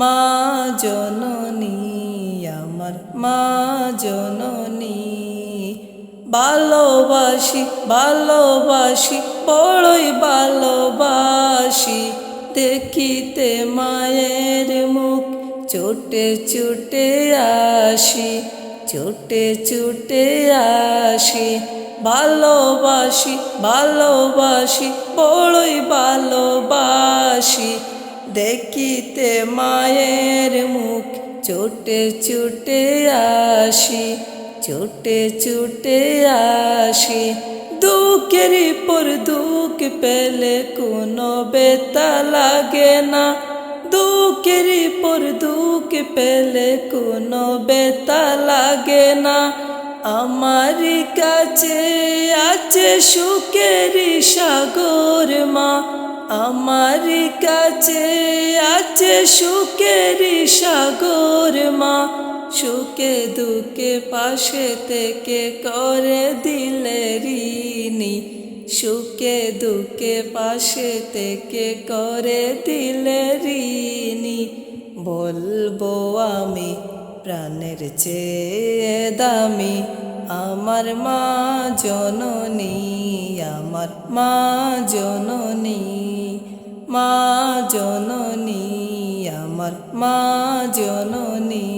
মা জননী, আমার মা জননী। ভালোবাসি ভালোবাসি, বড়ই ভালোবাসি। দেখিতে মায়ের মুখ, চোটে চুটে আসি, চোটে চুটে আসি। ভালোবাসি ভালোবাসি, বড়ই ভালোবাসি। দেখিতে মায়ের মুখ চোটে চুটে আসি, চুটে চুটে আসি। দুঃখের পর দুঃখ পেলে কোনো বেতা লাগে না। দুঃখের পর দুঃখ পেলে কোনো বেতা লাগে না। আমার কাছে আছে সুখের সাগর মা আমার কাছে আছে সুখের সাগর মা। সুখে দুঃখে পাশে থেকে করে দিলে ঋণী। সুখে দুঃখে পাশে থেকে করে দিলে ঋণী। বলব আমি প্রাণের চেয়ে দামি। আমার মা জননী, আমার মা জননী মা জননী, আমার মা জননী।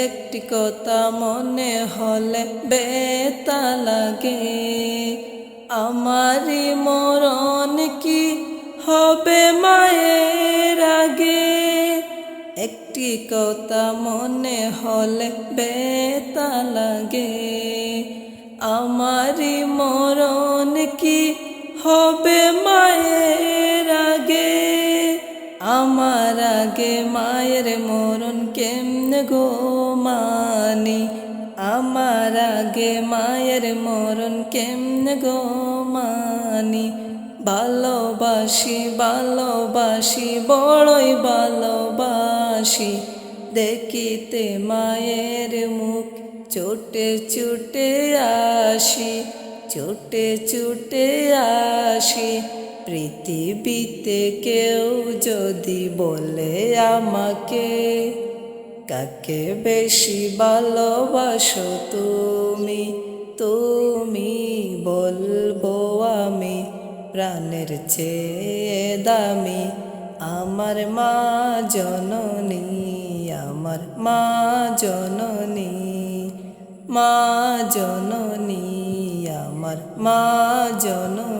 একটি কথা মনে হলে বেতা লাগে, আমারই মরণ কি হবে মায়ের কথা মনে হলে বেতা লাগে। আমারই মরণ কি হবে মায়ের আগে? আমার আগে মায়ের মরণ কেমনে গো মানি? আমার আগে মায়ের মরণ কেমনে গো মানি? ভালোবাসি ভালোবাসি, বড়ই ভালোবাসি। দেখিতে মায়ের মুখ চোটে চুটে আসি, চুটে চুটে আসি। পৃথিবীতে কেউ যদি বলে আমাকে, কাকে বেশি ভালোবাসো তুমি? তুমি বলব আমি, প্রাণের চেয়ে দামি। আমার মা জননী আমার মা জননী মা জননী আমার মা জননী।